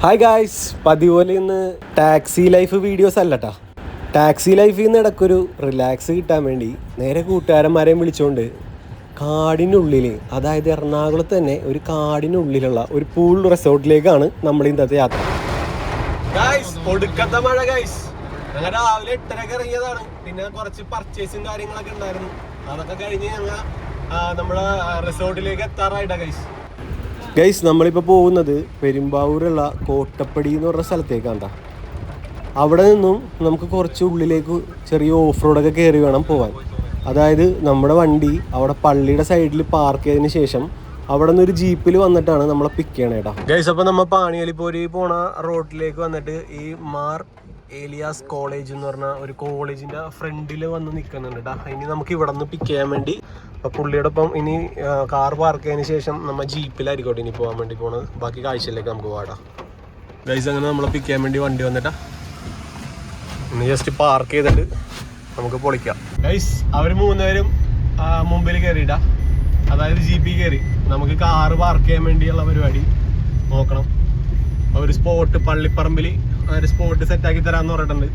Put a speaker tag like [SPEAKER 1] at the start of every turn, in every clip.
[SPEAKER 1] Hi guys പതിപോലെ ഇന്ന് taxi life videos അല്ലട്ടാ. ടാക്സി ലൈഫിൽ നിന്ന് ഇടയ്ക്കൊരു റിലാക്സ് കിട്ടാൻ വേണ്ടി നേരെ കൂട്ടുകാരന്മാരെയും വിളിച്ചുകൊണ്ട് കാടിനുള്ളിൽ അതായത് എറണാകുളത്ത് തന്നെ ഒരു കാടിനുള്ളിലുള്ള ഒരു പൂൾ റിസോർട്ടിലേക്കാണ് നമ്മൾ ഇന്നത്തെ യാത്ര. ഒടുക്കത്തെ മഴ ഞങ്ങൾ രാവിലെ എട്ടരക്ക് ഇറങ്ങിയതാണ്. പിന്നെ കുറച്ച് പർച്ചേസും കാര്യങ്ങളൊക്കെ ഉണ്ടായിരുന്നു. അതൊക്കെ കഴിഞ്ഞ് ഞങ്ങൾ നമ്മുടെ റിസോർട്ടിലേക്ക് എത്താറായിട്ടാ ഗൈസ് ഗൈസ് നമ്മളിപ്പോൾ പോകുന്നത് പെരുമ്പാവൂരുള്ള കോട്ടപ്പടി എന്ന് പറഞ്ഞ സ്ഥലത്തേക്കാണ് ട്ടാ. അവിടെ നിന്നും നമുക്ക് കുറച്ച് ഉള്ളിലേക്ക് ചെറിയ ഓഫ് റോഡൊക്കെ കയറി വേണം പോകാൻ അതായത് നമ്മുടെ വണ്ടി അവിടെ പള്ളിയുടെ സൈഡിൽ പാർക്ക് ചെയ്തതിന് ശേഷം അവിടെ നിന്ന് ഒരു ജീപ്പിൽ വന്നിട്ടാണ് നമ്മളെ പിക്ക് ചെയ്യണേ കേട്ടോ ഗൈസ് അപ്പൊ നമ്മൾ പാണിയലിപ്പോരി പോണ റോഡിലേക്ക് വന്നിട്ട് ഈ മാർ ഏലിയാസ് കോളേജ് എന്ന് പറഞ്ഞ ഒരു കോളേജിന്റെ ഫ്രണ്ടിൽ വന്ന് നിൽക്കുന്നുണ്ട് കേട്ടോ ഇനി നമുക്ക് ഇവിടെ നിന്ന് പിക്ക് ചെയ്യാൻ വേണ്ടി പുള്ളിയുടെ ഒപ്പം ഇനി കാർ പാർക്ക് ചെയ്തതിന് ശേഷം നമ്മൾ ജീപ്പിലായിരിക്കോട്ടെ ഇനി പോകാൻ വേണ്ടി പോണത്. ബാക്കി കാഴ്ചയിലേക്ക് നമുക്ക് പോകാം ഗൈസ് അങ്ങനെ നമ്മളെ പിക്ക് ചെയ്യാൻ വേണ്ടി വണ്ടി വന്നിട്ടാ. ഇനി ജസ്റ്റ് പാർക്ക് ചെയ്തിട്ട് നമുക്ക് പൊളിക്കാം. ഗൈസ് അവർ മൂന്നുപേരും മുമ്പിൽ കയറിയിട്ടാ അതായത് ജി പി കയറി. നമുക്ക് കാറ് പാർക്ക് ചെയ്യാൻ വേണ്ടിയുള്ള പരിപാടി നോക്കണം. ഒരു സ്പോട്ട് പള്ളിപ്പറമ്പിൽ ഒരു സ്പോട്ട് സെറ്റാക്കി തരാന്ന് പറഞ്ഞിട്ടുണ്ട്.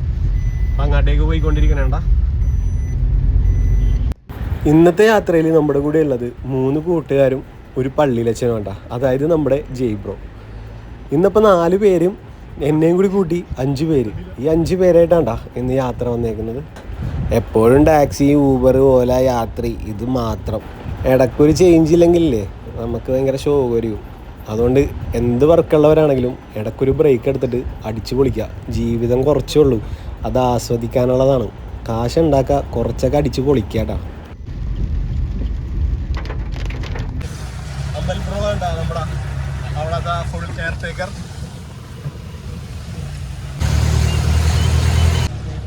[SPEAKER 1] അപ്പൊ അങ്ങോട്ടേക്ക് പോയിക്കൊണ്ടിരിക്കണേണ്ട ഇന്നത്തെ യാത്രയിൽ നമ്മുടെ കൂടെ ഉള്ളത് മൂന്ന് കൂട്ടുകാരും ഒരു പള്ളിയിലച്ഛനും വേണ്ട അതായത് നമ്മുടെ ജയ് ബ്രോ. ഇന്നിപ്പോൾ നാല് പേരും എന്നെയും കൂടി കൂട്ടി അഞ്ച് പേര്. ഈ അഞ്ച് പേരായിട്ടാണ്ടാ ഇന്ന് യാത്ര വന്നേക്കുന്നത്. എപ്പോഴും ടാക്സി ഊബർ ഓല യാത്രി ഇത് മാത്രം. ഇടയ്ക്കൊരു ചേഞ്ച് ഇല്ലെങ്കിലേ നമുക്ക് ഭയങ്കര ശോകര്യവും അതുകൊണ്ട് എന്ത് വർക്കുള്ളവരാണെങ്കിലും ഇടയ്ക്കൊരു ബ്രേക്ക് എടുത്തിട്ട് അടിച്ചു പൊളിക്കുക. ജീവിതം കുറച്ചേ ഉള്ളൂ. അത് ആസ്വദിക്കാനുള്ളതാണ്. കാശ് ഉണ്ടാക്കുക കുറച്ചൊക്കെ അടിച്ചു പൊളിക്കാട്ടാ അമ്പൽ പ്രോ വേണ്ട നമ്മുടെ അവിടെ ഫുൾ കെയർ ടേക്കർ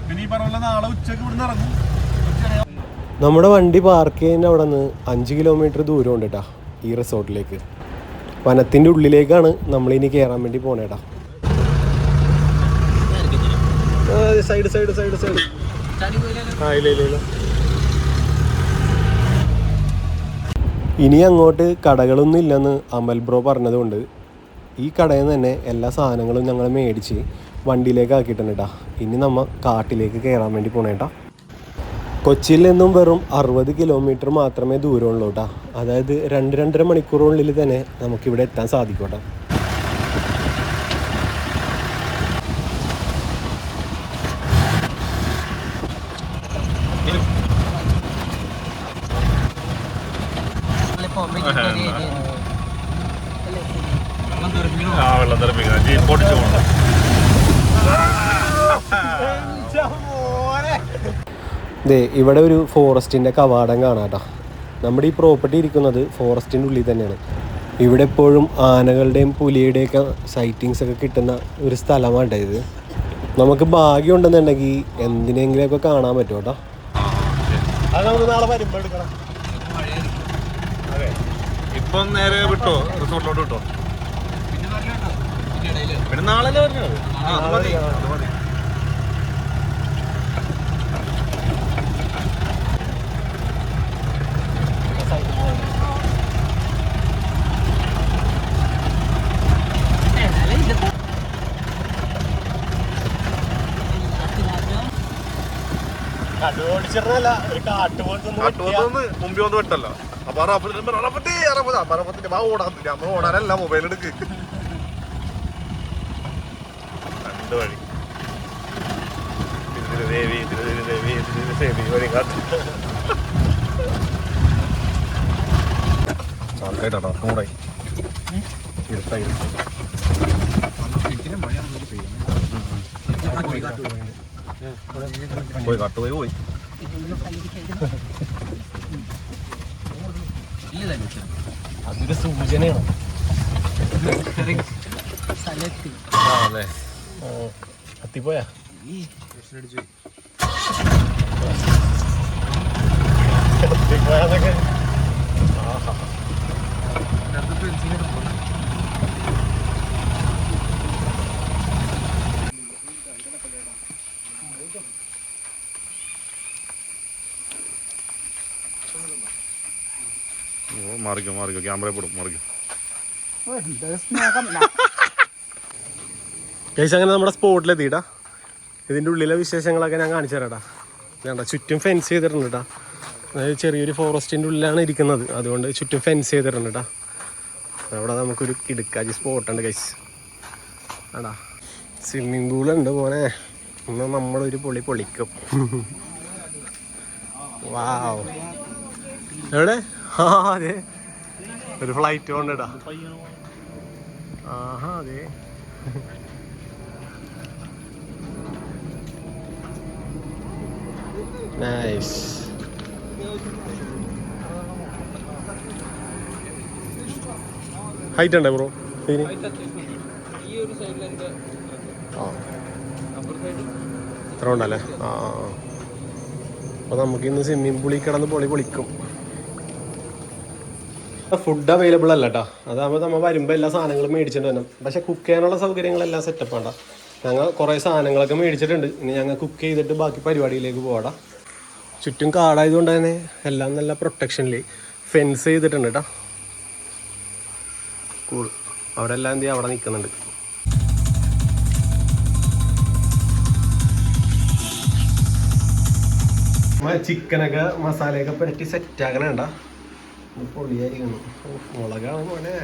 [SPEAKER 2] പിന്നെ ഈ നാളെ ഇവിടുന്ന് ഇറങ്ങും.
[SPEAKER 1] നമ്മുടെ വണ്ടി പാർക്ക് ചെയ്യുന്ന അവിടെ നിന്ന് അഞ്ച് കിലോമീറ്റർ ദൂരം ഉണ്ട് കേട്ടാ ഈ റിസോർട്ടിലേക്ക്. വനത്തിന്റെ ഉള്ളിലേക്കാണ് നമ്മളിനി കയറാൻ വേണ്ടി പോണേട്ടാ സൈഡ് സൈഡ് സൈഡ് സൈഡ് ആ ഇല്ല ഇല്ല ഇനി അങ്ങോട്ട് കടകളൊന്നും ഇല്ലെന്ന് അമൽ ബ്രോ പറഞ്ഞതുകൊണ്ട് ഈ കടയിൽ നിന്ന് തന്നെ എല്ലാ സാധനങ്ങളും ഞങ്ങൾ മേടിച്ച് വണ്ടിയിലേക്ക് ആക്കിയിട്ടുണ്ട് കേട്ടാ ഇനി നമ്മൾ കാട്ടിലേക്ക് കയറാൻ വേണ്ടി പോണേട്ടാ കൊച്ചിയിൽ നിന്നും വെറും അറുപത് കിലോമീറ്റർ മാത്രമേ ദൂരമുള്ളൂ കേട്ടോ അതായത് രണ്ട് രണ്ടര മണിക്കൂറിനുള്ളിൽ തന്നെ നമുക്കിവിടെ എത്താൻ സാധിക്കും ദേ ഇവിടെ ഒരു ഫോറസ്റ്റിന്റെ കവാടം കാണാം കേട്ടോ നമ്മുടെ ഈ പ്രോപ്പർട്ടി ഇരിക്കുന്നത് ഫോറസ്റ്റിന്റെ ഉള്ളിൽ തന്നെയാണ്. ഇവിടെ എപ്പോഴും ആനകളുടെയും പുലിയുടെയൊക്കെ സൈറ്റിങ്സ് ഒക്കെ കിട്ടുന്ന ഒരു സ്ഥലമാണ് ഇത്. നമുക്ക് ഭാഗ്യം ഉണ്ടെന്നുണ്ടെങ്കിൽ എന്തിനെങ്കിലുമൊക്കെ കാണാൻ പറ്റും കേട്ടോ. അത് നമുക്ക് നാളെ വരുമ്പോൾ എടുക്കണം.
[SPEAKER 2] അതെ. ഇപ്പം നേരെ വിട്ടോ? റിസോർട്ടിലോട്ട് വിട്ടോ? പിന്നെ നാളെ പറഞ്ഞത് ആ അത് മതി അത് മതി
[SPEAKER 1] കണ്ടുപിടിച്ചിരുന്നല്ല ഒരു കാട്ടുപോലത്തെ
[SPEAKER 2] കാട്ടുപോത്തൊന്ന് മുമ്പിൽ വന്ന് വിട്ടല്ലോ അപ്പൊ അറപ്പത്തി അറപ്പത്തി അറപ്പത്തി അപ്പൊ അറപ്പത്തിന്റെ വാ ഓടാൻ നമ്മൾ ഓടാനല്ല മൊബൈൽ എടുക്ക് രണ്ട് വഴി തിരുതിരി ദേവി തിരുതിരി ദേവി തിരുതിരി ദേവി വഴി കാട്ട് ആൾക്കായിട്ടാ കൂടെ മഴ ഇരുട്ടാ പോയി കാട്ടുപോയി പോയി
[SPEAKER 1] അതൊരു സൂചനയാണ്.
[SPEAKER 2] അതെ
[SPEAKER 1] കത്തിപ്പോയാ? കത്തിപ്പോയാന്നൊക്കെ.
[SPEAKER 2] ഓ മാറിക്കോ മാറിക്കോ. ക്യാമറ പെടും മാറിക്കോ.
[SPEAKER 1] ഗൈസ് അങ്ങനെ നമ്മുടെ സ്പോട്ടിലെത്തിയിട്ടാ ഇതിന്റെ ഉള്ളിലെ വിശേഷങ്ങളൊക്കെ ഞാൻ കാണിച്ചു തരാട്ടാ വേണ്ട ചുറ്റും ഫെൻസ് ചെയ്തിട്ടുണ്ട് കേട്ടാ അതായത് ചെറിയൊരു ഫോറസ്റ്റിന്റെ ഉള്ളിലാണ് ഇരിക്കുന്നത്. അതുകൊണ്ട് ചുറ്റും ഫെൻസ് ചെയ്തിട്ടുണ്ട് കേട്ടാ അവിടെ നമുക്കൊരു കിടുക്കാജി സ്പോട്ടുണ്ട് കൈസ് ആടാ സ്വിമ്മിങ് പൂളുണ്ട് പോനെ എന്നാൽ നമ്മളൊരു പൊളി പൊളിക്കും. വാവ് എവിടെ? ആ അതെ. ഒരു ഫ്ലൈറ്റ് കൊണ്ടിടാ ആഹാ അതെ. ഹൈറ്റ് ഉണ്ടോ ബ്രോ ഇതിന്? ഉണ്ടല്ലേ ആ അപ്പോൾ നമുക്ക് ഇന്ന് സ്വിമ്മിംഗ് പൂളിൽ കിടന്ന് പൊളി പൊളിക്കും. ഫുഡ് അവൈലബിൾ അല്ല കേട്ടോ അതാകുമ്പോൾ നമ്മൾ വരുമ്പോൾ എല്ലാ സാധനങ്ങളും മേടിച്ചിട്ട് വരണം. പക്ഷെ കുക്ക് ചെയ്യാനുള്ള സൗകര്യങ്ങളെല്ലാം സെറ്റപ്പ് ആണ്ടാ ഞങ്ങൾ കുറേ സാധനങ്ങളൊക്കെ മേടിച്ചിട്ടുണ്ട്. ഇനി ഞങ്ങൾ കുക്ക് ചെയ്തിട്ട് ബാക്കി പരിപാടിയിലേക്ക് പോകടാ ചുറ്റും കാടായതുകൊണ്ട് തന്നെ എല്ലാം നല്ല പ്രൊട്ടക്ഷനിൽ ഫെൻസ് ചെയ്തിട്ടുണ്ട് കേട്ടോ കൂൾ അവിടെ എല്ലാം എന്ത് അവിടെ നിൽക്കുന്നുണ്ട് ചിക്കനൊക്കെ മസാലയൊക്കെ പുരട്ടി സെറ്റ് പൊളിയായിരിക്കുന്നു മുളകാണ് മോനെ.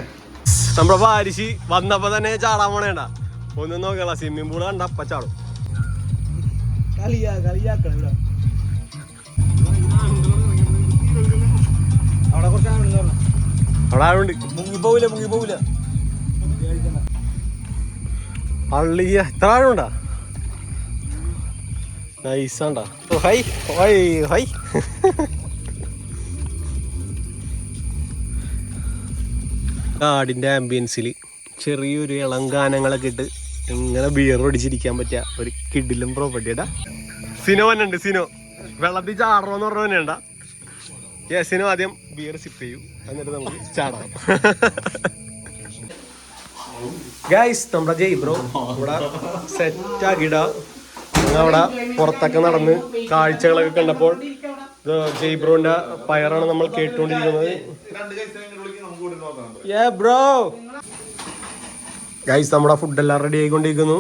[SPEAKER 1] നമ്മുടെ പാരിശി വന്നപ്പോ തന്നെ ചാടാൻ പോണേണ്ട ഒന്നും നോക്കല സ്വിമ്മിംഗ് പൂൾ കണ്ട അപ്പ ചാടും.
[SPEAKER 3] കളിയാ കളിയാക്കണം ഇവിടെ. അവിടെ കുറച്ച് ആളുണ്ട്
[SPEAKER 1] അവിടെ ആളുണ്ട്.
[SPEAKER 3] മുങ്ങി പോവില്ല മുങ്ങി പോവില്ല.
[SPEAKER 1] അള്ളിയ എത്ര ആഴുണ്ടാ നൈസാണ്ടാ ഹൈ ഹൈ ഹൈ. കാടിന്റെ ആംബിയൻസിൽ ചെറിയൊരു ഇളം ഗാനങ്ങളൊക്കെ ഇട്ട് ഇങ്ങനെ ബിയർ ഒടിച്ചിരിക്കാൻ പറ്റിയ ഒരു കിഡിലും പ്രോപ്പർട്ടിയടാ സിനോ തന്നെ സിനോ. വെള്ളത്തിൽ ചാടണമെന്ന് പറഞ്ഞ തന്നെയുണ്ട ഏ സിനോ ആദ്യം ബിയർ സിപ്പ് ചെയ്യൂ. എന്നിട്ട് നമുക്ക് ചാടാം. ഗൈസ് നമ്മുടെ ജയ് ബ്രോ ഇവിടെ സെറ്റ് ആക്കിയിട അവിടെ പുറത്തൊക്കെ നടന്ന് കാഴ്ചകളൊക്കെ കണ്ടപ്പോൾ ജയ് ബ്രോന്റെ പയറാണ് നമ്മൾ കേട്ടുകൊണ്ടിരിക്കുന്നത്. ബ്രോ ഗൈസ് നമ്മുടെ ഫുഡെല്ലാം റെഡി ആയിക്കൊണ്ടിരിക്കുന്നു.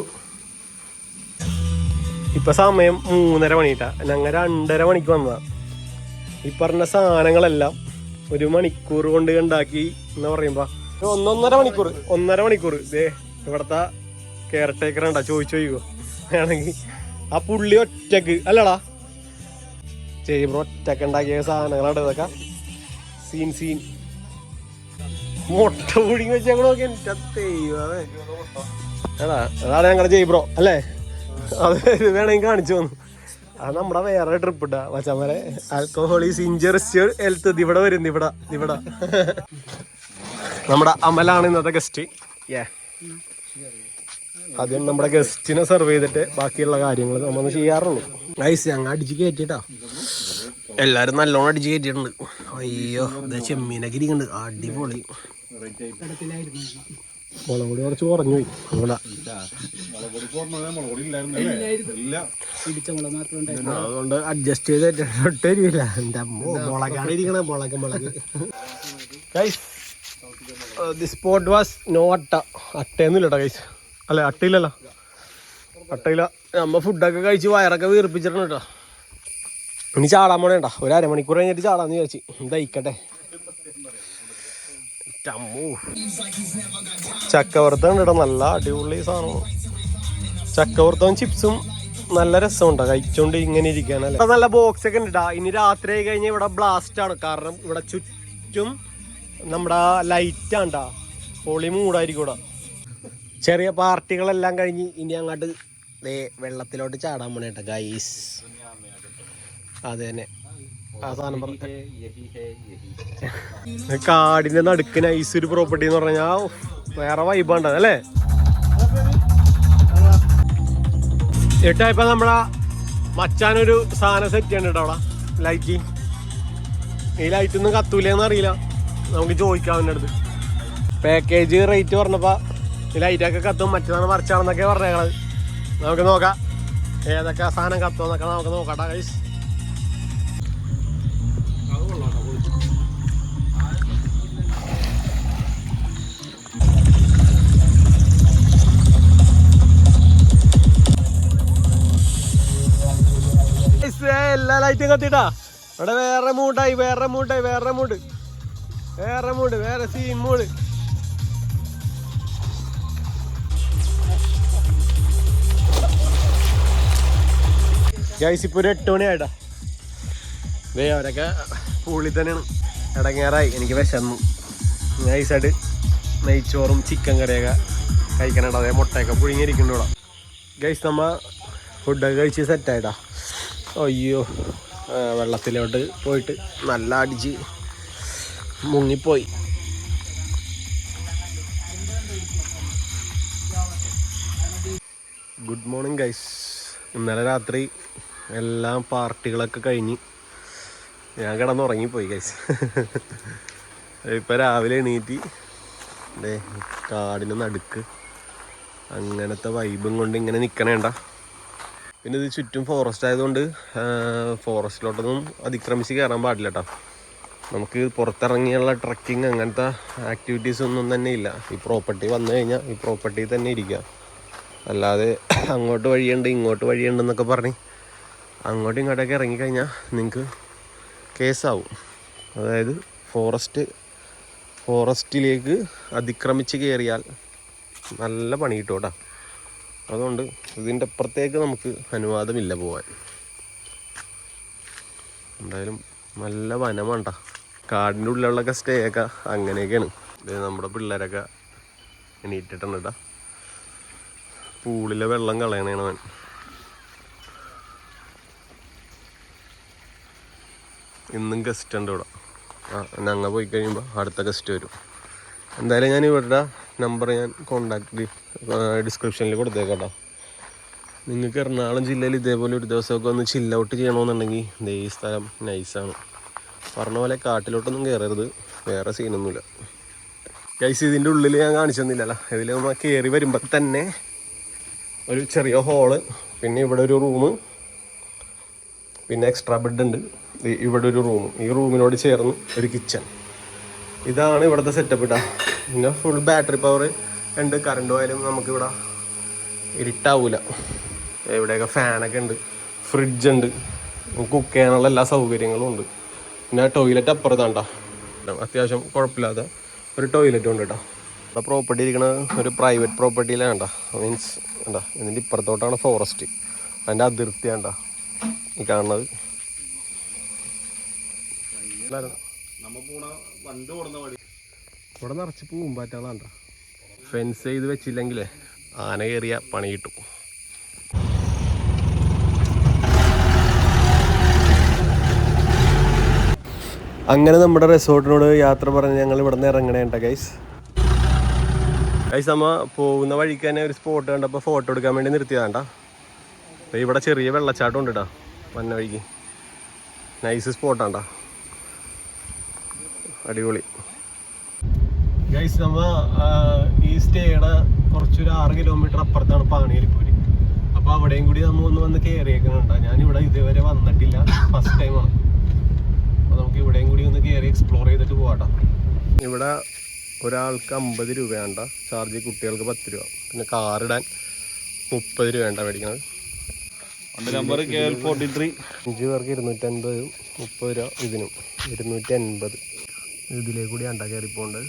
[SPEAKER 1] ഇപ്പൊ സമയം മൂന്നര മണിട്ടാ. ഞങ്ങൾ രണ്ടര മണിക്ക് വന്നതാ. ഈ പറഞ്ഞ സാധനങ്ങളെല്ലാം ഒരു മണിക്കൂർ കൊണ്ട് ഉണ്ടാക്കി എന്ന് പറയുമ്പോ. ഒന്നൊന്നര മണിക്കൂർ ഒന്നര മണിക്കൂർ. ഇതേ ഇവിടത്തെ കെയർ ടേക്കർ ഉണ്ടാ? ചോദിച്ചു ചോദിക്കോ വേണമെങ്കിൽ ആ പുള്ളി ഒറ്റയ്ക്ക് അല്ലടാ. ചേബ്രോ ഒറ്റയ്ക്ക് ഉണ്ടാക്കിയ സാധനങ്ങളാണ് ഇതൊക്കെ. സീൻ സീൻ മുട്ട പുടിങ്ങി വെച്ചേക്കണ നോക്കി എന്റെ ദൈവമേ. എടാ അതാണ് ഞങ്ങളുടെ ജയ്ബ്രോ അല്ലേ? അത് വേണമെങ്കിൽ കാണിച്ചു തന്നു അത് നമ്മുടെ വേറെ ട്രിപ്പ് ഇട്ടാ മച്ചന്മാരെ ആൽക്കഹോൾ ഈസ് ഹെൽത്ത് ഇവിടെ വരുന്നു ഇവിടെ ഇവിടെ. നമ്മുടെ അമലാണ് ഇന്നത്തെ ഗസ്റ്റ് ഏ ആദ്യം നമ്മുടെ ഗസ്റ്റിനെ സെർവ് ചെയ്തിട്ട് ബാക്കിയുള്ള കാര്യങ്ങൾ നമ്മൾ ചെയ്യാറുള്ളൂ. ഐസ് ഞങ്ങൾ അടിച്ച് കയറ്റിട്ടാ എല്ലാരും നല്ലോണം അടിച്ച് കയറ്റിയിട്ടുണ്ട് അയ്യോ ചെമ്മീനൊക്കെ ഇരിക്കുന്നുണ്ട്. അടിപൊളി. മുളക് പൊടി കുറച്ച് കുറഞ്ഞു പോയി. അതുകൊണ്ട്. അഡ്ജസ്റ്റ് ചെയ്ത് ഒട്ടരില്ല എന്റെ അമ്മോ മുളകാണ് ഇരിക്കണേ മുളക് മുളക്. ദി സ്പോട്ട് വാസ് നോ അട്ട. അട്ടയൊന്നുമില്ല കൈസ് അല്ല അട്ടയില്ലല്ലോ. അട്ടയില്ല. നമ്മ ഫുഡൊക്കെ കഴിച്ച് വയറൊക്കെ വീർപ്പിച്ചിട്ടുണ്ട് കേട്ടോ ഇനി ചാടാൻ പോണേണ്ട? ഒരു അരമണിക്കൂർ കഴിഞ്ഞിട്ട് ചാടാന്ന് വിചാരിച്ചു. ഇതയിക്കട്ടെ ചമ്മൂ ചക്കവറുത്തം കേട്ടോ നല്ല അടിപൊളി സാധനം. ചക്കവർത്തവും ചിപ്സും നല്ല രസമുണ്ടോ. കഴിച്ചോണ്ട് ഇങ്ങനെ ഇരിക്കാനല്ലേ നല്ല ബോക്സ് ഒക്കെ ഉണ്ട് ഇനി രാത്രി ആയി കഴിഞ്ഞാൽ ഇവിടെ ബ്ലാസ്റ്റ് ആണ്. കാരണം ഇവിടെ ചുറ്റും നമ്മുടെ ലൈറ്റ് ആണ്ടാ പൊളി മൂടായിരിക്കും ഇവിടെ. ചെറിയ പാർട്ടികളെല്ലാം കഴിഞ്ഞ് ഇനി അങ്ങോട്ട് ദേ വെള്ളത്തിലോട്ട് ചാടാൻ പോണേട്ട ഗൈസ് അത് തന്നെ. കാടിന്റെ നടുക്ക് നൈസ് ഒരു പ്രോപ്പർട്ടി എന്ന് പറഞ്ഞാൽ വേറെ വൈബാണ്ടത് അല്ലേ? എട്ടായപ്പോ നമ്മളെ മച്ചാനൊരു സാധനം സെറ്റ് ചെയ്യണ്ട അവിടെ ലൈറ്റ് ഈ ലൈറ്റ് ഒന്നും കത്തൂലെന്ന് അറിയില്ല. നമുക്ക് ചോദിക്കാം അവന്റെ അടുത്ത്. പാക്കേജ് റേറ്റ് പറഞ്ഞപ്പോ ഈ ലൈറ്റൊക്കെ കത്തും മറ്റേതാണ് മറിച്ചാണെന്നൊക്കെ പറഞ്ഞേക്കണത് നമുക്ക് നോക്കാം. ഏതൊക്കെ സാധനം കത്തുമെന്നൊക്കെ നമുക്ക് നോക്കട്ടെ കൈസ് ലൈറ്റ് കത്തിട്ടാ ഇവിടെ വേറെ മൂട്ടായി വേറെ മൂട്ടായി വേറെ മൂട്. വേറെ മൂട് വേറെ സീൻ മൂട്. ഇപ്പൊ ഒരു എട്ട് മണിയായിട്ടാ. വേ അവരൊക്കെ പൂളി തന്നെയാണ്. ഇടങ്ങേറായി. എനിക്ക് വിശന്നു. നൈസായിട്ട് നെയ്ച്ചോറും ചിക്കൻ കറിയൊക്കെ കഴിക്കണുണ്ട്. അതേ മുട്ടയൊക്കെ പുഴുങ്ങിയിരിക്കുന്നുണ്ടോ ഗൈസ് നമ്മ ഫുഡൊക്കെ കഴിച്ച് സെറ്റായിട്ടാ അയ്യോ വെള്ളത്തിലോട്ട് പോയിട്ട് നല്ല അടിച്ച് മുങ്ങിപ്പോയി. ഗുഡ് മോർണിംഗ് ഗൈസ് ഇന്നലെ രാത്രി എല്ലാം പാർട്ടികളൊക്കെ കഴിഞ്ഞ് ഞാൻ കിടന്നുറങ്ങിപ്പോയി ഗൈസ് ഇപ്പം രാവിലെ എണീറ്റ് കാടിന് നടുക്ക് അങ്ങനത്തെ വൈബും കൊണ്ട് ഇങ്ങനെ നിൽക്കണേണ്ട പിന്നെ ഇത് ചുറ്റും ഫോറസ്റ്റ് ആയതുകൊണ്ട് ഫോറസ്റ്റിലോട്ടൊന്നും അതിക്രമിച്ച് കയറാൻ പാടില്ല കേട്ടോ നമുക്ക് പുറത്തിറങ്ങിയുള്ള ട്രക്കിംഗ് അങ്ങനത്തെ ആക്ടിവിറ്റീസ് ഒന്നും തന്നെ ഇല്ല. ഈ പ്രോപ്പർട്ടി വന്നു കഴിഞ്ഞാൽ ഈ പ്രോപ്പർട്ടി തന്നെ ഇരിക്കുക അല്ലാതെ അങ്ങോട്ട് വഴിയുണ്ട് ഇങ്ങോട്ട് വഴിയുണ്ട് എന്നൊക്കെ പറഞ്ഞ് അങ്ങോട്ടും ഇങ്ങോട്ടൊക്കെ ഇറങ്ങിക്കഴിഞ്ഞാൽ നിങ്ങൾക്ക് കേസാവും അതായത് ഫോറസ്റ്റ് ഫോറസ്റ്റിലേക്ക് അതിക്രമിച്ച് കയറിയാൽ നല്ല പണി കിട്ടും കേട്ടോ അതുകൊണ്ട് ഇതിന്റെ അപ്പുറത്തേക്ക് നമുക്ക് അനുവാദമില്ല പോവാൻ. എന്തായാലും നല്ല വനമാണ്ട കാടിന്റെ ഉള്ളിലുള്ളൊക്കെ സ്റ്റേ ഒക്കെ അങ്ങനെയൊക്കെയാണ്. നമ്മുടെ പിള്ളേരൊക്കെ എണീറ്റിട്ടുണ്ട് കേട്ടോ പൂളിലെ വെള്ളം കളയണേണ് ഇന്നും ഗസ്റ്റ് ഉണ്ട് ഇവിടെ. ആ ഞങ്ങൾ പോയി കഴിയുമ്പോൾ അടുത്ത ഗസ്റ്റ് വരും. എന്തായാലും ഞാൻ ഇവരുടെ നമ്പർ ഞാൻ കോണ്ടാക്ട് ഡിസ്ക്രിപ്ഷനിൽ കൊടുത്തേക്കാം കേട്ടോ നിങ്ങൾക്ക് എറണാകുളം ജില്ലയിൽ ഇതേപോലെ ഒരു ദിവസമൊക്കെ ഒന്ന് ചില്ല ഔട്ട് ചെയ്യണമെന്നുണ്ടെങ്കിൽ ഈ സ്ഥലം നൈസാണ് പറഞ്ഞ പോലെ കാട്ടിലോട്ടൊന്നും കയറരുത് വേറെ സീനൊന്നുമില്ല കൈസ് ഇതിന്റെ ഉള്ളിൽ ഞാൻ കാണിച്ചു ഇതിൽ നമ്മൾ കയറി വരുമ്പോൾ തന്നെ ഒരു ചെറിയ ഹോൾ പിന്നെ ഇവിടെ ഒരു റൂം പിന്നെ എക്സ്ട്രാ ബെഡ് ഉണ്ട്. ഇവിടെ ഒരു റൂം ഈ റൂമിനോട് ചേർന്ന് ഒരു കിച്ചൺ ഇതാണ് ഇവിടുത്തെ സെറ്റപ്പ് ഇട്ടാ പിന്നെ ഫുൾ ബാറ്ററി പവർ ഉണ്ട്. കറണ്ട് പോയാലും നമുക്കിവിടെ ഇരുട്ടാവൂല. ഇവിടെയൊക്കെ ഫാനൊക്കെ ഉണ്ട്. ഫ്രിഡ്ജ് ഉണ്ട്. കുക്ക് ചെയ്യാനുള്ള എല്ലാ സൗകര്യങ്ങളും ഉണ്ട്. പിന്നെ ടോയ്ലറ്റ് അപ്പുറത്താണ്ടാ. അത്യാവശ്യം കുഴപ്പമില്ലാത്ത ഒരു ടോയ്ലറ്റും ഉണ്ട് കേട്ടോ. ഇവിടെ പ്രോപ്പർട്ടി ഇരിക്കണ ഒരു പ്രൈവറ്റ് പ്രോപ്പർട്ടിയിലാണ് കേട്ടോ. മീൻസ് എന്താ ഇതിന്റെ ഇപ്പുറത്തോട്ടാണ് ഫോറസ്റ്റ് അതിന്റെ അതിർത്തിയാണ്ട ഈ കാണുന്നത്. ഇവിടെ നിറച്ച് പൂമ്പാറ്റാളാണ്ട ഫെൻസ് ചെയ്ത് വെച്ചില്ലെങ്കിൽ ആന കയറിയ പണി കിട്ടും. അങ്ങനെ നമ്മുടെ റിസോർട്ടിനോട് യാത്ര പറഞ്ഞ് ഞങ്ങൾ ഇവിടെ നിന്ന് ഇറങ്ങണേണ്ട ഗൈസ് ഗൈസ് അമ്മ പോകുന്ന വഴിക്ക് തന്നെ ഒരു സ്പോട്ട് കണ്ടപ്പോൾ ഫോട്ടോ എടുക്കാൻ വേണ്ടി നിർത്തിയതാണ്ട അപ്പോൾ ഇവിടെ ചെറിയ വെള്ളച്ചാട്ടം ഉണ്ട് കേട്ടോ വന്ന വഴിക്ക്. നൈസ് സ്പോട്ടാണ്ടാ അടിപൊളി. ഗൈസ് നമ്മ ആ, ഈ ചെയ്യണ കുറച്ചൊരു ആറ് കിലോമീറ്റർ അപ്പുറത്താണ് പാണിയേരിപ്പൂര്. അപ്പോൾ അവിടെയും കൂടി നമ്മൾ ഒന്ന് വന്ന് കയറിയേക്കുന്നുണ്ട് ഞാൻ ഇവിടെ ഇതുവരെ വന്നിട്ടില്ല. ഫസ്റ്റ് ടൈമാണ് അപ്പോൾ നമുക്ക് ഇവിടെയും കൂടി ഒന്ന് കയറി എക്സ്പ്ലോർ ചെയ്തിട്ട് പോവാട്ടോ. ഇവിടെ ഒരാൾക്ക് അമ്പത് രൂപയാണ്ട. ചാർജ് കുട്ടികൾക്ക് പത്ത് രൂപ. പിന്നെ കാറിടാൻ മുപ്പത് രൂപയാണ്ട മേടിക്കണത്.
[SPEAKER 2] Number K L forty three
[SPEAKER 1] അഞ്ച് പേർക്ക് ഇരുന്നൂറ്റൻപതും മുപ്പത് രൂപ ഇതിനും. ഇരുന്നൂറ്റി അൻപത് ഇതിലേക്കൂടി കൂടി അണ്ട കയറിപ്പോണ്ട്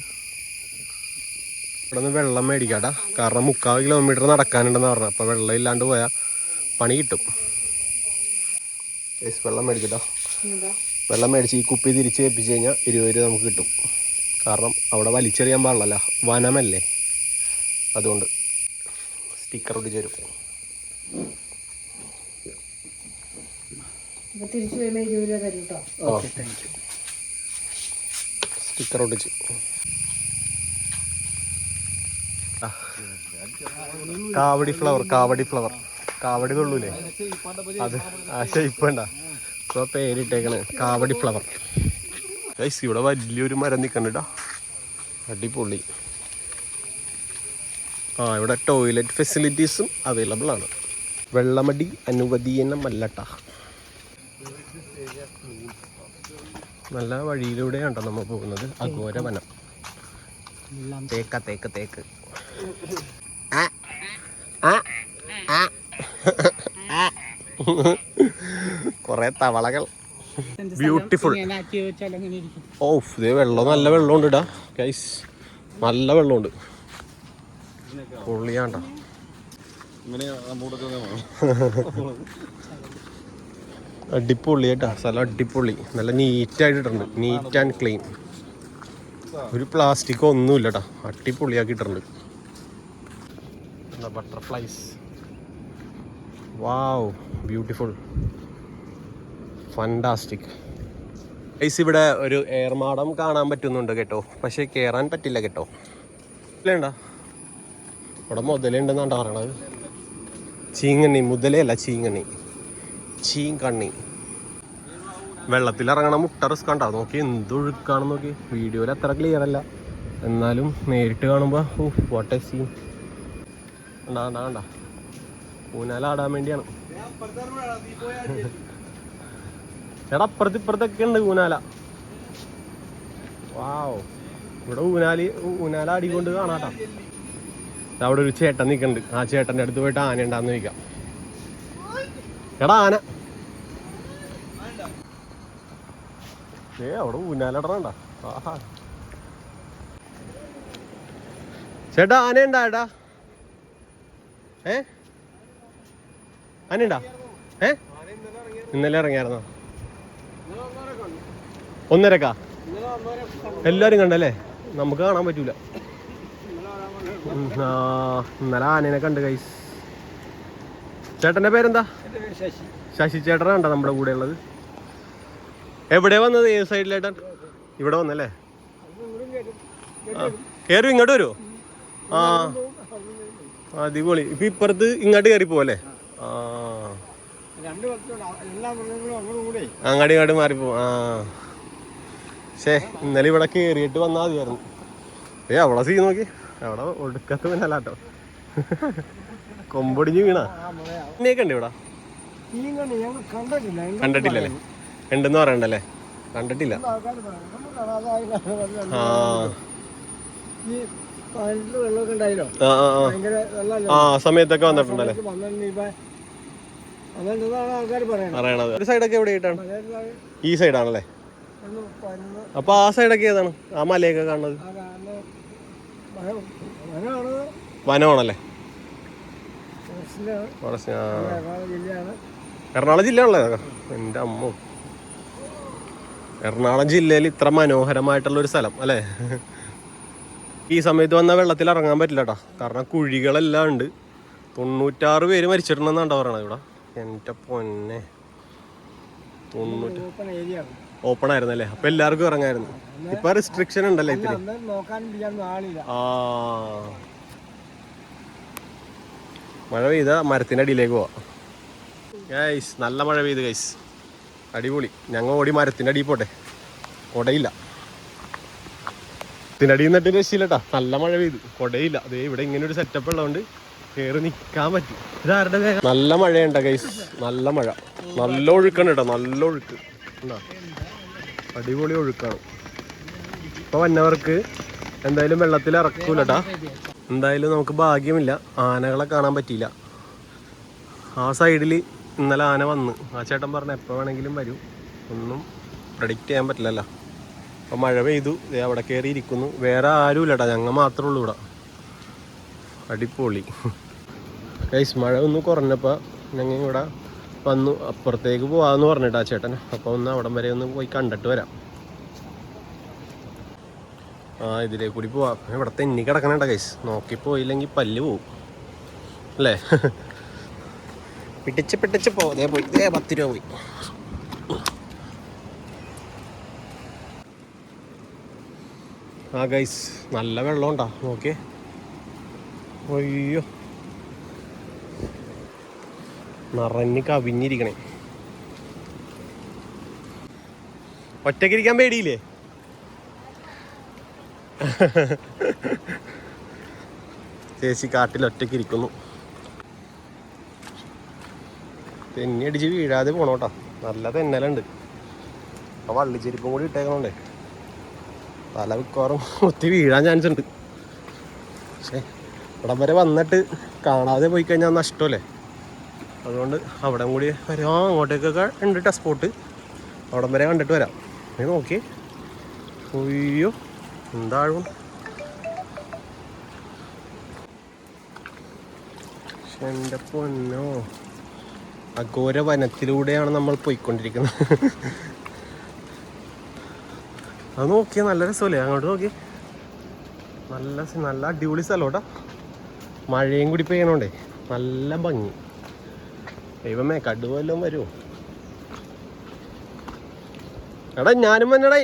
[SPEAKER 1] ഇവിടെ നിന്ന് വെള്ളം മേടിക്കാട്ടാ. കാരണം മുക്കാൽ കിലോമീറ്റർ നടക്കാനുണ്ടെന്ന് പറഞ്ഞു. അപ്പോൾ വെള്ളം ഇല്ലാണ്ട് പോയാൽ പണി കിട്ടും. വെള്ളം മേടിക്കട്ടോ. വെള്ളം മേടിച്ച് ഈ കുപ്പി തിരിച്ച് ഏൽപ്പിച്ച് കഴിഞ്ഞാൽ ഇരുപത് രൂപ നമുക്ക് കിട്ടും. കാരണം അവിടെ വലിച്ചെറിയാൻ പാടില്ല വനമല്ലേ? അതുകൊണ്ട് സ്റ്റിക്കർ ഒട്ടിച്ച് തരും സ്റ്റിക്കർ തിരിച്ചു കാവടി ഫ്ലവർ കാവടി ഫ്ലവർ. കാവടി കൊള്ളൂലേ അത് ആ ഷേപ്പ് ഇപ്പൊ പേരിട്ടേക്കണ് കാവടി ഫ്ലവർ. ഗൈസ് ഇവിടെ വലിയൊരു മരം നിൽക്കണ്ടാ അടിപൊളി. ആ ഇവിടെ ടോയ്ലറ്റ് ഫെസിലിറ്റീസും അവൈലബിൾ ആണ്. വെള്ളമടി അനുവദീയമല്ലട്ടാ നല്ല വഴിയിലൂടെയാണ് നമ്മൾ പോകുന്നത്? അഘോര വനം തേക്ക തേക്ക് തേക്ക്. കൊറേ തവളകൾ. ബ്യൂട്ടിഫുൾ ഓ ഇതേ വെള്ളം നല്ല വെള്ളമുണ്ട് ഇടാ ഗൈസ് നല്ല വെള്ളമുണ്ട്. പൊള്ളിയാണ്ട. അടിപൊളി കേട്ടാ സ്ഥലം അടിപൊളി. നല്ല നീറ്റായിട്ടിട്ടുണ്ട്. നീറ്റ് ആൻഡ് ക്ലീൻ ഒരു പ്ലാസ്റ്റിക്കോ ഒന്നുമില്ല കേട്ടാ അടിപൊളിയാക്കിയിട്ടുണ്ട് ബട്ടർഫ്ലൈസ് വാവ് ബ്യൂട്ടിഫുൾ ഫണ്ടാസ്റ്റിക് ഐസ് ഇവിടെ ഒരു ഏർമാടം കാണാൻ പറ്റുന്നുണ്ട് കേട്ടോ. പക്ഷേ കയറാൻ പറ്റില്ല കേട്ടോ. ഇല്ലേണ്ട? ഇവിടെ മുതലുണ്ടെന്നാണ് പറയണത്. ചീങ്കണ്ണി മുതലേ ചീങ്കണ്ണി ചീങ്കണ്ണി. വെള്ളത്തിൽ ഇറങ്ങണ മുട്ട റിസ്ക് ഉണ്ടോ നോക്കി എന്തൊഴുക്കാണെന്ന് നോക്കി. വീഡിയോയിൽ അത്ര ക്ലിയർ അല്ല. എന്നാലും നേരിട്ട് കാണുമ്പോൾ വാട്ട് എ സീൻ ഉണ്ടാ കണ്ട ഊനാലാടാൻ വേണ്ടിയാണ്. എടാ അപ്പുറത്ത് ഇപ്പുറത്തൊക്കെ ഉണ്ട് ഊനാല വാവ്. ഇവിടെ ഊനാലി ഊനാല അടികൊണ്ട് കാണാട്ടാ. അവിടെ ഒരു ചേട്ടൻ നിൽക്കുന്നുണ്ട് ആ ചേട്ടന്റെ അടുത്ത് പോയിട്ട് ആന ഉണ്ടാന്ന് ചോദിക്കാം. എടാ ആന. ഏ അവിടെ ഊനാലിടണണ്ട ആഹാ. ചേട്ടാ ആന ഉണ്ടാ ഏ? അനുണ്ടാ ഏ? ഇന്നലെ ഇറങ്ങിയായിരുന്നോ? ഒന്നരക്കാ? എല്ലാരും കണ്ടല്ലേ? നമുക്ക് കാണാൻ പറ്റൂല. ഇന്നലെ ആനേനെ കണ്ട് കൈസ് ചേട്ടന്റെ പേരെന്താ?
[SPEAKER 3] ശശി
[SPEAKER 1] ചേട്ടനാ കണ്ട നമ്മുടെ കൂടെ ഉള്ളത്? എവിടെ വന്നത്? ഏത് സൈഡിലേട്ടൻ ഇവിടെ വന്നല്ലേ? കേറി ഇങ്ങോട്ട് വരുമോ ആ. അടിപൊളി. ഇപ്പൊ ഇപ്പുറത്ത് ഇങ്ങോട്ട് കയറി പോവല്ലേ? ആ. അങ്ങാടി ഇങ്ങോട്ട് മാറിപ്പോ ആ. ശേ ഇന്നലെ ഇവിടെ കേറിയിട്ട് വന്നാൽ മതിയായിരുന്നു. ഏ അവളെ സീ നോക്കി. അവിടെ ഒടുക്കത്ത് പിന്നല്ലാട്ടോ കൊമ്പൊടിഞ്ഞ് വീണാ? ഇനിയൊക്കെ ഉണ്ട് ഇവിടെ? കണ്ടിട്ടില്ലല്ലേ? ഉണ്ടെന്ന് പറയണ്ടല്ലേ? കണ്ടിട്ടില്ല. ആ. ആ സമയത്തൊക്കെ വന്നിട്ടുണ്ടല്ലേ?
[SPEAKER 3] പറയണത്.
[SPEAKER 1] ഒരു സൈഡൊക്കെ എവിടെ ആയിട്ടാണ്? ഈ സൈഡാണല്ലേ അപ്പൊ ആ സൈഡൊക്കെ ഏതാണ്? ആ മലയൊക്കെ കാണുന്നത്? വനമാണല്ലേ?
[SPEAKER 3] എറണാകുളം
[SPEAKER 1] ജില്ല ഉള്ളത് എന്റെ അമ്മ. എറണാകുളം ജില്ലയിൽ ഇത്ര മനോഹരമായിട്ടുള്ള ഒരു സ്ഥലം അല്ലേ? ഈ സമയത്ത് വന്ന വെള്ളത്തിൽ ഇറങ്ങാൻ പറ്റില്ല കേട്ടോ കാരണം കുഴികളെല്ലാം ഉണ്ട്. തൊണ്ണൂറ്റാറ് പേര് മരിച്ചിട്ടുണ്ടെന്നാണ് പറയണത് ഇവിടെ. എന്റെ പൊന്നെ. തൊണ്ണൂറ്റി
[SPEAKER 3] ഓപ്പൺ
[SPEAKER 1] ആയിരുന്നു അല്ലേ അപ്പൊ എല്ലാവർക്കും ഇറങ്ങായിരുന്നു. ഇപ്പൊ റെസ്ട്രിക്ഷൻ ഉണ്ടല്ലേ ഇത്തിരി ആ. മഴ പെയ്ത മരത്തിന്റെ അടിയിലേക്ക് പോവാസ് ഗൈസ് നല്ല മഴ പെയ്ത് ഗൈസ് അടിപൊളി. ഞങ്ങൾ ഓടി മരത്തിന്റെ അടിയിൽ പോട്ടെ. കൊടയില്ല. മരത്തിന്റെ അടിയിൽ നിന്നിട്ട് രക്ഷയില്ലട്ടാ നല്ല മഴ പെയ്തു. കൊടയില്ല. അതേ ഇവിടെ ഇങ്ങനെ ഒരു സെറ്റപ്പ് ഉള്ളതുകൊണ്ട് കയറി നിൽക്കാൻ പറ്റും. ഇതാരുടെ നല്ല മഴയുണ്ട ഗൈസ് നല്ല മഴ. നല്ല ഒഴുക്കാണ് കേട്ടോ നല്ല ഒഴുക്ക്? അടിപൊളി ഒഴുക്കാണ്. ഇപ്പൊ വന്നവർക്ക് എന്തായാലും വെള്ളത്തിൽ ഇറക്കൂലട്ടാ എന്തായാലും നമുക്ക് ഭാഗ്യമില്ല. ആനകളെ കാണാൻ പറ്റിയില്ല. ആ സൈഡിൽ ഇന്നലെ ആന വന്ന്. ആ ചേട്ടൻ പറഞ്ഞ എപ്പോൾ വേണമെങ്കിലും വരും. ഒന്നും പ്രഡിക്റ്റ് ചെയ്യാൻ പറ്റില്ലല്ലോ. അപ്പോൾ മഴ പെയ്തു. അവിടെ കയറിയിരിക്കുന്നു വേറെ ആരും ഇല്ലടാ ഞങ്ങൾ മാത്രമേ ഉള്ളൂ ഇവിടെ. അടിപൊളി. ഗൈസ് മഴ ഒന്ന് കുറഞ്ഞപ്പോൾ ഞങ്ങൾ ഇവിടെ വന്നു. അപ്പുറത്തേക്ക് പോവാന്ന് പറഞ്ഞിട്ടാ ചേട്ടൻ. അപ്പോൾ ഒന്ന് അവിടം വരെ ഒന്ന് പോയി കണ്ടിട്ട് വരാം. ആ ഇതിലേ കൂടി പോവാം. ഇവിടെ തെന്നി കിടക്കണേണ്ട കൈസ് നോക്കി പോയില്ലെങ്കിൽ പല്ല് പോവും. അല്ലേ? പിടിച്ച് പിടിച്ച് പോ. ദേ പോയി. ദേ പത്ത് രൂപ പോയി. ആ ഗൈസ് നല്ല വെള്ളം ഉണ്ടാ നോക്കിയേ. അയ്യോ. നിറഞ്ഞ് കവിഞ്ഞിരിക്കണേ. ഒറ്റക്കിരിക്കാൻ പേടിയില്ലേ? ചേച്ചി കാട്ടിൽ ഒറ്റക്കിരിക്കുന്നു തെന്നി അടിച്ച് വീഴാതെ പോണോട്ടാ. നല്ല തെന്നലുണ്ട്. ആ വള്ളിച്ചെരിപ്പും കൂടി ഇട്ടേക്കണോണ്ടേ. തല മിക്കവാറും ഒത്തിരി വീഴാൻ ചാൻസ് ഉണ്ട്. പക്ഷേ ഇവിടം വരെ വന്നിട്ട് കാണാതെ പോയി കഴിഞ്ഞാൽ നഷ്ടമല്ലേ അതുകൊണ്ട് അവിടെ കൂടി വരാം. അങ്ങോട്ടേക്കൊക്കെ ഉണ്ട് ടെസ്റ്റ് സ്പോട്ട് അവിടം വരെ കണ്ടിട്ട് വരാം. നീ നോക്കി. ഒയ്യോ എന്താഴും എന്റെ പൊന്നോ. അഘോര വനത്തിലൂടെയാണ് നമ്മൾ പോയിക്കൊണ്ടിരിക്കുന്നത്. അത് നോക്കിയാൽ നല്ല രസമല്ലേ? അങ്ങോട്ട് നോക്കി. നല്ല നല്ല അടിപൊളി സ്ഥലം മഴയും കൂടി പെയ്യണോണ്ടേ നല്ല ഭംഗി. ദൈവമേ കടുവ വരുമോ എടാ ഞാനും വന്നടേ.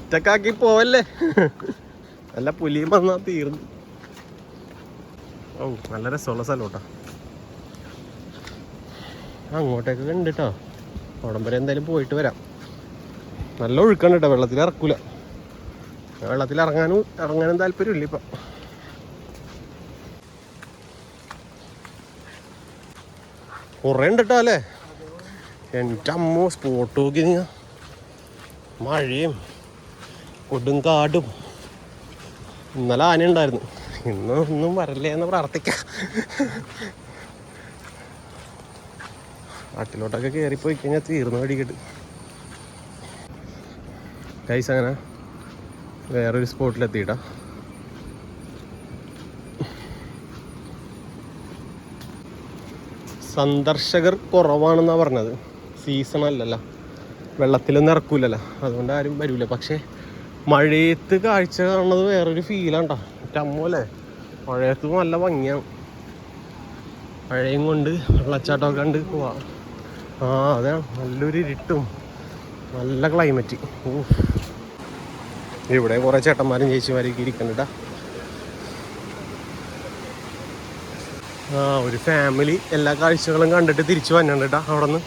[SPEAKER 1] ഒറ്റക്കാക്കി പോവല്ലേ? നല്ല പുലിയും വന്നാ തീർന്നു. ഓ നല്ല രസമുള്ള സ്ഥലം അങ്ങോട്ടേക്ക് ഉണ്ട് കേട്ടോ അവിടം എന്തായാലും പോയിട്ട് വരാം. നല്ല ഒഴുക്കാണ് കേട്ടോ വെള്ളത്തിൽ ഇറക്കൂല. വെള്ളത്തിൽ ഇറങ്ങാനും ഇറങ്ങാനും താല്പര്യമില്ല ഇപ്പം. കുറേ ഉണ്ട് കേട്ടോ അല്ലേ? എന്റെ അമ്മോ സ്പോട്ട് നോക്കി നീ മഴയും കൊടും കാടും. ഇന്നലെ ആന ഉണ്ടായിരുന്നു. ഇന്ന് ഒന്നും വരല്ലേ എന്ന് പ്രാർത്ഥിക്കാം. നാട്ടിലോട്ടൊക്കെ കയറിപ്പോയി കഴിഞ്ഞാൽ തീർന്നു വടിക്കിട്ട് കൈസ് അങ്ങനെ വേറൊരു സ്പോട്ടിലെത്തിയിട്ടാ സന്ദർശകർ കുറവാണെന്നാണ് പറഞ്ഞത്. സീസൺ അല്ലല്ല. വെള്ളത്തിലൊന്നും ഇറക്കൂലല്ലോ അതുകൊണ്ട് ആരും വരില്ല പക്ഷേ മഴയത്ത് കാഴ്ച കാണുന്നത് വേറൊരു ഫീലാണ്ടാ അമ്മല്ലേ മഴയത്ത് നല്ല ഭംഗിയാണ്. മഴയും കൊണ്ട് വെള്ളച്ചാട്ടമൊക്കെ കണ്ട് പോവാം. ആ അതാണ്. നല്ലൊരു ഇരുട്ടും. നല്ല ക്ലൈമറ്റ് ഓ ഇവിടെ കുറേ ചേട്ടന്മാരും ചേച്ചിമാരൊക്കെ ഇരിക്കുന്നുണ്ട്. ആ ഒരു ഫാമിലി എല്ലാ കാഴ്ചകളും കണ്ടിട്ട് തിരിച്ചു വന്നിട്ടുണ്ട് കേട്ടോ അവിടെ നിന്ന്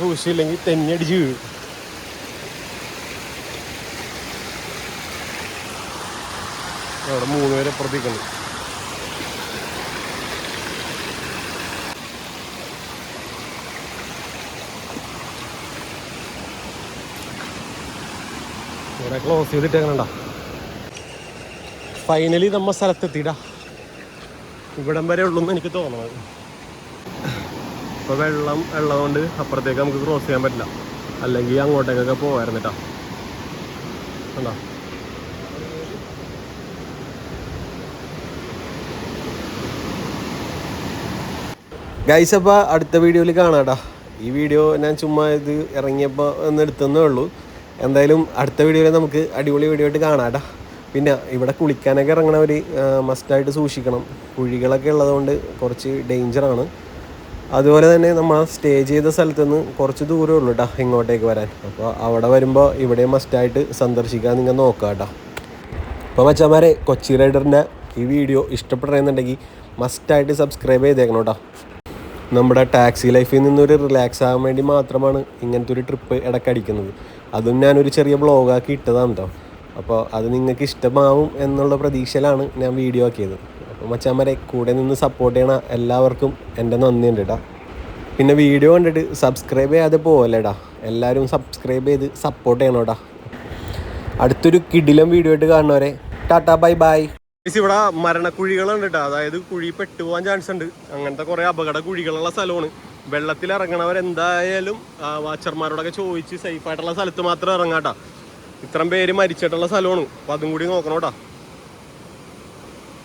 [SPEAKER 1] സൂക്ഷിച്ചില്ലെങ്കിൽ തെന്നിയടിച്ച് വീഴും. അവിടെ മൂന്ന് പേരെ അപ്പുറത്തേക്കുണ്ട് ഇവിടെ ക്ലോസ് ചെയ്തിട്ടേക്കണണ്ട. ഫൈനലി നമ്മ സ്ഥലത്തെത്തിയിടാ. ഇവിടം വരെ ഉള്ളൂന്ന് എനിക്ക് തോന്നുന്നത് ഇപ്പൊ വെള്ളം ഉള്ളതുകൊണ്ട് അപ്പുറത്തേക്ക് നമുക്ക് ക്രോസ് ചെയ്യാൻ പറ്റില്ല. അല്ലെങ്കിൽ അങ്ങോട്ടേക്കൊക്കെ പോവായിരുന്നിട്ടാ. കണ്ടോ? ഗൈസ് അപ്പോൾ അടുത്ത വീഡിയോയിൽ കാണാട്ടാ ഈ വീഡിയോ ഞാൻ ചുമ്മാ ഇത് ഇറങ്ങിയപ്പോൾ ഒന്ന് എടുത്തതേ ഉള്ളൂ. എന്തായാലും അടുത്ത വീഡിയോയിൽ നമുക്ക് അടിപൊളി വീഡിയോ ആയിട്ട് കാണാട്ടാ പിന്നെ ഇവിടെ കുളിക്കാനൊക്കെ ഇറങ്ങണവർ മസ്റ്റായിട്ട് സൂക്ഷിക്കണം. കുഴികളൊക്കെ ഉള്ളതുകൊണ്ട് കുറച്ച് ഡേഞ്ചറാണ് അതുപോലെ തന്നെ നമ്മൾ സ്റ്റേ ചെയ്ത സ്ഥലത്തു നിന്ന് കുറച്ച് ദൂരമേ ഉള്ളൂ കേട്ടോ ഇങ്ങോട്ടേക്ക് വരാൻ. അപ്പോൾ അവിടെ വരുമ്പോൾ ഇവിടെ മസ്റ്റായിട്ട് സന്ദർശിക്കാൻ നിങ്ങൾ നോക്കുക കേട്ടോ അപ്പോൾ മച്ചാമാരെ കൊച്ചി റൈഡറിന്റെ ഈ വീഡിയോ ഇഷ്ടപ്പെടുന്നുണ്ടെങ്കിൽ മസ്റ്റായിട്ട് സബ്സ്ക്രൈബ് ചെയ്തേക്കണം കേട്ടോ നമ്മുടെ ടാക്സി ലൈഫിൽ നിന്നൊരു റിലാക്സ് ആകാൻ വേണ്ടി മാത്രമാണ് ഇങ്ങനത്തെ ഒരു ട്രിപ്പ് ഇടയ്ക്കടിക്കുന്നത്. അതും ഞാനൊരു ചെറിയ ബ്ലോഗാക്കി ഇട്ടതാണ് കേട്ടോ അപ്പോൾ അത് നിങ്ങൾക്ക് ഇഷ്ടമാവും എന്നുള്ള പ്രതീക്ഷയിലാണ് ഞാൻ വീഡിയോ ആക്കിയത്. അപ്പോൾ മച്ചാമാരെ കൂടെ നിന്ന് സപ്പോർട്ട് ചെയ്യണ എല്ലാവർക്കും എന്റെ നന്ദിയുണ്ട് കേട്ടോ പിന്നെ വീഡിയോ കണ്ടിട്ട് സബ്സ്ക്രൈബ് ചെയ്യാതെ പോവല്ലേടാ എല്ലാവരും സബ്സ്ക്രൈബ് ചെയ്ത് സപ്പോർട്ട് ചെയ്യണം കേട്ടോ അടുത്തൊരു കിടിലം വീഡിയോ ആയിട്ട് കാണുന്നവരെ ടാറ്റാ ബൈ ബൈ ഇവിടെ മരണക്കുഴികളുണ്ട് കേട്ടോ അതായത് കുഴി പെട്ടുപോകാൻ ചാൻസ് ഉണ്ട്. അങ്ങനത്തെ കുറെ അപകട കുഴികളുള്ള സ്ഥലമാണ്. വെള്ളത്തിൽ ഇറങ്ങണവരെന്തായാലും വാച്ചർമാരോടൊക്കെ ചോദിച്ച് സേഫ് ആയിട്ടുള്ള സ്ഥലത്ത് മാത്രം ഇറങ്ങാട്ടാ. ഇത്രയും പേര് മരിച്ചിട്ടുള്ള സ്ഥലമാണ്. അപ്പൊ അതും കൂടി നോക്കണം കേട്ടോ